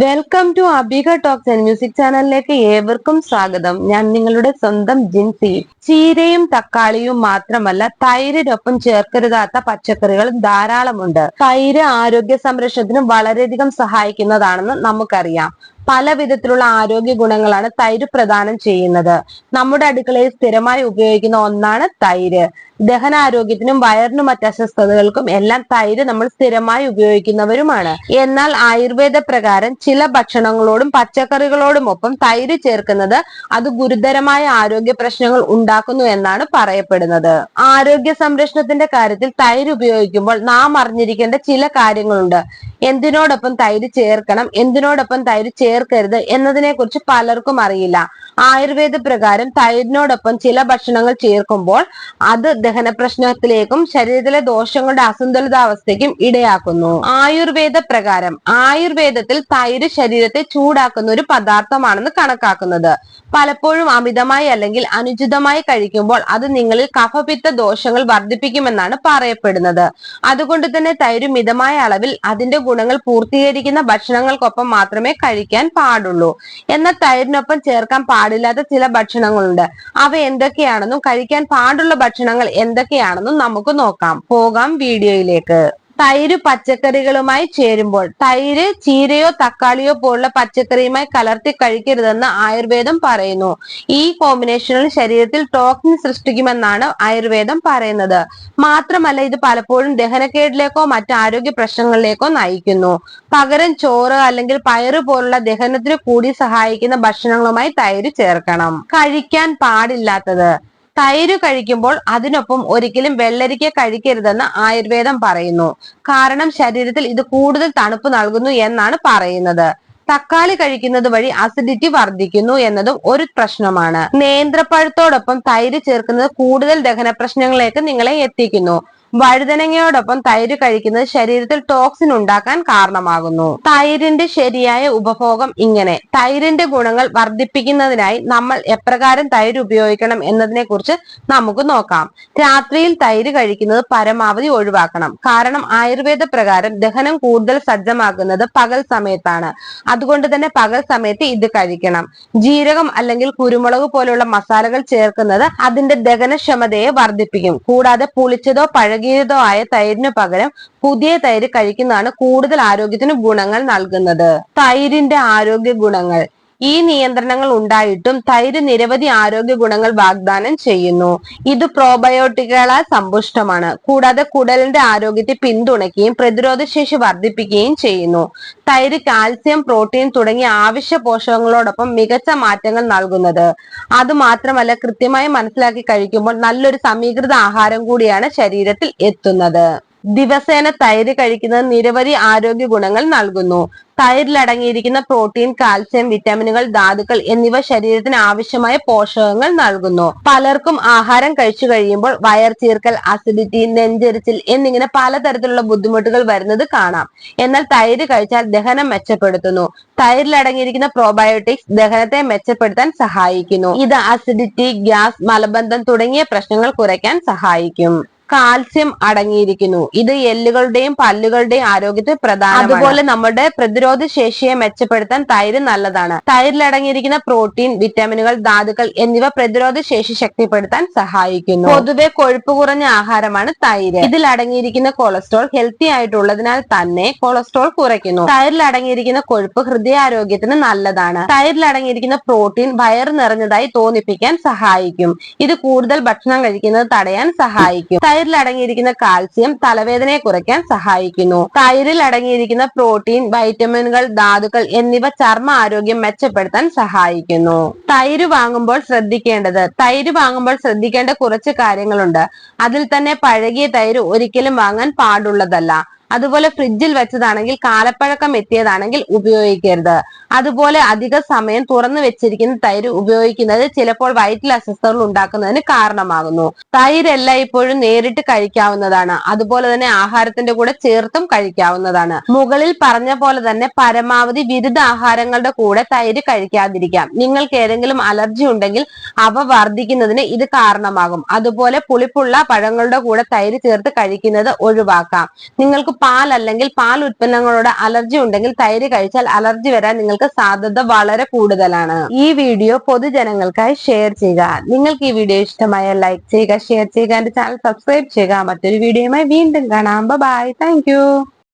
Welcome to Abika talks and music ചാനലിലേക്ക് ഏവർക്കും സ്വാഗതം. ഞാൻ നിങ്ങളുടെ സ്വന്തം ജിൻസി. ചീരയും തക്കാളിയും മാത്രമല്ല തൈരിനൊപ്പം ചേർക്കരുതാത്ത പച്ചക്കറികളും ധാരാളമുണ്ട്. തൈര് ആരോഗ്യ സംരക്ഷണത്തിന് വളരെയധികം സഹായിക്കുന്നതാണെന്ന് നമുക്കറിയാം. പല വിധത്തിലുള്ള ആരോഗ്യ ഗുണങ്ങളാണ് തൈര് പ്രദാനം ചെയ്യുന്നത്. നമ്മുടെ അടുക്കളയിൽ സ്ഥിരമായി ഉപയോഗിക്കുന്ന ഒന്നാണ് തൈര്. ദഹനാരോഗ്യത്തിനും വയറിനും മറ്റ് അസ്വസ്ഥതകൾക്കും എല്ലാം തൈര് നമ്മൾ സ്ഥിരമായി ഉപയോഗിക്കുന്നവരുമാണ്. എന്നാൽ ആയുർവേദ പ്രകാരം ചില ഭക്ഷണങ്ങളോടും പച്ചക്കറികളോടും ഒപ്പം തൈര് ചേർക്കുന്നത് അത് ഗുരുതരമായ ആരോഗ്യ പ്രശ്നങ്ങൾ ഉണ്ടാക്കുന്നു എന്നാണ് പറയപ്പെടുന്നത്. ആരോഗ്യ സംരക്ഷണത്തിന്റെ കാര്യത്തിൽ തൈര് ഉപയോഗിക്കുമ്പോൾ നാം അറിഞ്ഞിരിക്കേണ്ട ചില കാര്യങ്ങളുണ്ട്. എന്തിനോടൊപ്പം തൈര് ചേർക്കണം എന്തിനോടൊപ്പം തൈര് ചേർക്കരുത് എന്നതിനെ കുറിച്ച് പലർക്കും അറിയില്ല. ആയുർവേദ പ്രകാരം തൈരിനോടൊപ്പം ചില ഭക്ഷണങ്ങൾ ചേർക്കുമ്പോൾ അത് ദഹന പ്രശ്നത്തിലേക്കും ശരീരത്തിലെ ദോഷങ്ങളുടെ അസന്തുലിതാവസ്ഥയ്ക്കും ഇടയാക്കുന്നു. ആയുർവേദ പ്രകാരം ആയുർവേദത്തിൽ തൈര് ശരീരത്തെ ചൂടാക്കുന്ന ഒരു പദാർത്ഥമാണെന്ന് കണക്കാക്കുന്നത്. പലപ്പോഴും അമിതമായി അല്ലെങ്കിൽ അനുചിതമായി കഴിക്കുമ്പോൾ അത് നിങ്ങളിൽ കഫപിത്ത ദോഷങ്ങൾ വർദ്ധിപ്പിക്കുമെന്നാണ് പറയപ്പെടുന്നത്. അതുകൊണ്ട് തന്നെ തൈര് മിതമായ അളവിൽ അതിന്റെ ഗുണങ്ങൾ പൂർത്തീകരിക്കുന്ന ഭക്ഷണങ്ങൾക്കൊപ്പം മാത്രമേ കഴിക്കാൻ പാടുള്ളൂ. എന്നാൽ തൈരിനൊപ്പം ചേർക്കാൻ പാടില്ലാത്ത ചില ഭക്ഷണങ്ങളുണ്ട്. അവ എന്തൊക്കെയാണെന്നും കഴിക്കാൻ പാടുള്ള ഭക്ഷണങ്ങൾ എന്തൊക്കെയാണെന്നും നമുക്ക് നോക്കാം. പോകാം വീഡിയോയിലേക്ക്. തൈര് പച്ചക്കറികളുമായി ചേരുമ്പോൾ തൈര് ചീരയോ തക്കാളിയോ പോലുള്ള പച്ചക്കറിയുമായി കലർത്തി കഴിക്കരുതെന്ന് ആയുർവേദം പറയുന്നു. ഈ കോമ്പിനേഷനിൽ ശരീരത്തിൽ ടോക്സിൻ സൃഷ്ടിക്കുമെന്നാണ് ആയുർവേദം പറയുന്നത്. മാത്രമല്ല ഇത് പലപ്പോഴും ദഹനക്കേടിലേക്കോ മറ്റ് ആരോഗ്യ പ്രശ്നങ്ങളിലേക്കോ നയിക്കുന്നു. പകരം ചോറ് അല്ലെങ്കിൽ പയറ് പോലുള്ള ദഹനത്തിന് കൂടി സഹായിക്കുന്ന ഭക്ഷണങ്ങളുമായി തൈര് ചേർക്കണം. കഴിക്കാൻ പാടില്ലാത്തത്. തൈര് കഴിക്കുമ്പോൾ അതിനൊപ്പം ഒരിക്കലും വെള്ളരിക്ക കഴിക്കരുതെന്ന് ആയുർവേദം പറയുന്നു. കാരണം ശരീരത്തിൽ ഇത് കൂടുതൽ തണുപ്പ് നൽകുന്നു എന്നാണ് പറയുന്നത്. തക്കാളി കഴിക്കുന്നത് വഴി അസിഡിറ്റി വർദ്ധിക്കുന്നു എന്നതും ഒരു പ്രശ്നമാണ്. നേന്ത്രപ്പഴത്തോടൊപ്പം തൈര് ചേർക്കുന്നത് കൂടുതൽ ദഹന പ്രശ്നങ്ങളിലേക്ക് നിങ്ങളെ എത്തിക്കുന്നു. വഴുതനങ്ങയോടൊപ്പം തൈര് കഴിക്കുന്നത് ശരീരത്തിൽ ടോക്സിൻ ഉണ്ടാക്കാൻ കാരണമാകുന്നു. തൈരിന്റെ ശരിയായ ഉപഭോഗം ഇങ്ങനെ. തൈരിന്റെ ഗുണങ്ങൾ വർദ്ധിപ്പിക്കുന്നതിനായി നമ്മൾ എപ്രകാരം തൈര് ഉപയോഗിക്കണം എന്നതിനെ കുറിച്ച് നമുക്ക് നോക്കാം. രാത്രിയിൽ തൈര് കഴിക്കുന്നത് പരമാവധി ഒഴിവാക്കണം. കാരണം ആയുർവേദ പ്രകാരം ദഹനം കൂടുതൽ സജ്ജമാക്കുന്നത് പകൽ സമയത്താണ്. അതുകൊണ്ട് തന്നെ പകൽ സമയത്ത് ഇത് കഴിക്കണം. ജീരകം അല്ലെങ്കിൽ കുരുമുളക് പോലുള്ള മസാലകൾ ചേർക്കുന്നത് അതിന്റെ ദഹനക്ഷമതയെ വർദ്ധിപ്പിക്കും. കൂടാതെ പുളിച്ചതോ പഴകിയതോ ആയ തൈരിന് പകരം പുതിയ തൈര് കഴിക്കുന്നതാണ് കൂടുതൽ ആരോഗ്യത്തിന് ഗുണങ്ങൾ നൽകുന്നത്. തൈരിന്റെ ആരോഗ്യ ഗുണങ്ങൾ. ഈ നിയന്ത്രണങ്ങൾ ഉണ്ടായിട്ടും തൈര് നിരവധി ആരോഗ്യ ഗുണങ്ങൾ വാഗ്ദാനം ചെയ്യുന്നു. ഇത് പ്രോബയോട്ടിക്കുകളാൽ സമ്പുഷ്ടമാണ്. കൂടാതെ കുടലിന്റെ ആരോഗ്യത്തെ പിന്തുണയ്ക്കുകയും പ്രതിരോധശേഷി വർദ്ധിപ്പിക്കുകയും ചെയ്യുന്നു. തൈര് കാൽസ്യം പ്രോട്ടീൻ തുടങ്ങിയ ആവശ്യ പോഷകങ്ങളോടൊപ്പം മികച്ച മാറ്റങ്ങൾ നൽകുന്നത്. അത് മാത്രമല്ല കൃത്യമായി മനസ്സിലാക്കി കഴിക്കുമ്പോൾ നല്ലൊരു സമീകൃത ആഹാരം കൂടിയാണ് ശരീരത്തിൽ എത്തുന്നത്. ദിവസേന തൈര് കഴിക്കുന്നത് നിരവധി ആരോഗ്യ ഗുണങ്ങൾ നൽകുന്നു. തൈരിൽ അടങ്ങിയിരിക്കുന്ന പ്രോട്ടീൻ കാൽസ്യം വിറ്റാമിനുകൾ ധാതുക്കൾ എന്നിവ ശരീരത്തിന് ആവശ്യമായ പോഷകങ്ങൾ നൽകുന്നു. പലർക്കും ആഹാരം കഴിച്ചു കഴിയുമ്പോൾ വയർ ചീർക്കൽ അസിഡിറ്റി നെഞ്ചെരിച്ചിൽ എന്നിങ്ങനെ പലതരത്തിലുള്ള ബുദ്ധിമുട്ടുകൾ വരുന്നത് കാണാം. എന്നാൽ തൈര് കഴിച്ചാൽ ദഹനം മെച്ചപ്പെടുത്തുന്നു. തൈരിൽ അടങ്ങിയിരിക്കുന്ന പ്രോബയോട്ടിക്സ് ദഹനത്തെ മെച്ചപ്പെടുത്താൻ സഹായിക്കുന്നു. ഇത് അസിഡിറ്റി ഗ്യാസ് മലബന്ധം തുടങ്ങിയ പ്രശ്നങ്ങൾ കുറയ്ക്കാൻ സഹായിക്കും. കാൽസ്യം അടങ്ങിയിരിക്കുന്നു. ഇത് എല്ലുകളുടെയും പല്ലുകളുടെയും ആരോഗ്യത്തെ പ്രധാന അതുപോലെ നമ്മുടെ പ്രതിരോധ ശേഷിയെ മെച്ചപ്പെടുത്താൻ തൈര് നല്ലതാണ്. തൈരിൽ അടങ്ങിയിരിക്കുന്ന പ്രോട്ടീൻ വിറ്റാമിനുകൾ ധാതുക്കൾ എന്നിവ പ്രതിരോധ ശേഷി ശക്തിപ്പെടുത്താൻ സഹായിക്കുന്നു. പൊതുവെ കൊഴുപ്പ് കുറഞ്ഞ ആഹാരമാണ് തൈര്. ഇതിൽ അടങ്ങിയിരിക്കുന്ന കൊളസ്ട്രോൾ ഹെൽത്തി ആയിട്ടുള്ളതിനാൽ തന്നെ കൊളസ്ട്രോൾ കുറയ്ക്കുന്നു. തൈരിൽ അടങ്ങിയിരിക്കുന്ന കൊഴുപ്പ് ഹൃദയാരോഗ്യത്തിന് നല്ലതാണ്. തൈരിൽ അടങ്ങിയിരിക്കുന്ന പ്രോട്ടീൻ വയറ് നിറഞ്ഞതായി തോന്നിപ്പിക്കാൻ സഹായിക്കും. ഇത് കൂടുതൽ ഭക്ഷണം കഴിക്കുന്നത് തടയാൻ സഹായിക്കും. തൈരിൽ അടങ്ങിയിരിക്കുന്ന കാൽസ്യം തലവേദനയെ കുറയ്ക്കാൻ സഹായിക്കുന്നു. തൈരിൽ അടങ്ങിയിരിക്കുന്ന പ്രോട്ടീൻ വൈറ്റമിനുകൾ ധാതുക്കൾ എന്നിവ ചർമ്മ ആരോഗ്യം മെച്ചപ്പെടുത്താൻ സഹായിക്കുന്നു. തൈര് വാങ്ങുമ്പോൾ ശ്രദ്ധിക്കേണ്ടത് തൈര് വാങ്ങുമ്പോൾ ശ്രദ്ധിക്കേണ്ട കുറച്ച് കാര്യങ്ങളുണ്ട്. അതിൽ തന്നെ പഴകിയ തൈര് ഒരിക്കലും വാങ്ങാൻ പാടുള്ളതല്ല. അതുപോലെ ഫ്രിഡ്ജിൽ വെച്ചതാണെങ്കിൽ കാലപ്പഴക്കം എത്തിയതാണെങ്കിൽ ഉപയോഗിക്കരുത്. അതുപോലെ അധിക സമയം തുറന്നു വെച്ചിരിക്കുന്ന തൈര് ഉപയോഗിക്കുന്നത് ചിലപ്പോൾ വയറ്റിൽ അസ്വസ്ഥതകൾ ഉണ്ടാക്കുന്നതിന് കാരണമാകുന്നു. തൈര് എല്ലായ്പ്പോഴും നേരിട്ട് കഴിക്കാവുന്നതാണ്. അതുപോലെ തന്നെ ആഹാരത്തിന്റെ കൂടെ ചേർത്തും കഴിക്കാവുന്നതാണ്. മുകളിൽ പറഞ്ഞ പോലെ തന്നെ പരമാവധി വിരുദ്ധ ആഹാരങ്ങളുടെ കൂടെ തൈര് കഴിക്കാതിരിക്കാം. നിങ്ങൾക്ക് ഏതെങ്കിലും അലർജി ഉണ്ടെങ്കിൽ അവ വർദ്ധിക്കുന്നതിന് ഇത് കാരണമാകും. അതുപോലെ പുളിപ്പുള്ള പഴങ്ങളുടെ കൂടെ തൈര് ചേർത്ത് കഴിക്കുന്നത് ഒഴിവാക്കാം. നിങ്ങൾക്ക് പാൽ അല്ലെങ്കിൽ പാൽ ഉൽപ്പന്നങ്ങളോട് അലർജി ഉണ്ടെങ്കിൽ തൈര് കഴിച്ചാൽ അലർജി വരാൻ നിങ്ങൾക്ക് സാധ്യത വളരെ കൂടുതലാണ്. ഈ വീഡിയോ പൊതുജനങ്ങൾക്കായി ഷെയർ ചെയ്യുക. നിങ്ങൾക്ക് ഈ വീഡിയോ ഇഷ്ടമായ ലൈക്ക് ചെയ്യുക ഷെയർ ചെയ്യുക എന്റെ ചാനൽ സബ്സ്ക്രൈബ് ചെയ്യുക. മറ്റൊരു വീഡിയോയുമായി വീണ്ടും കാണാം. Bye thank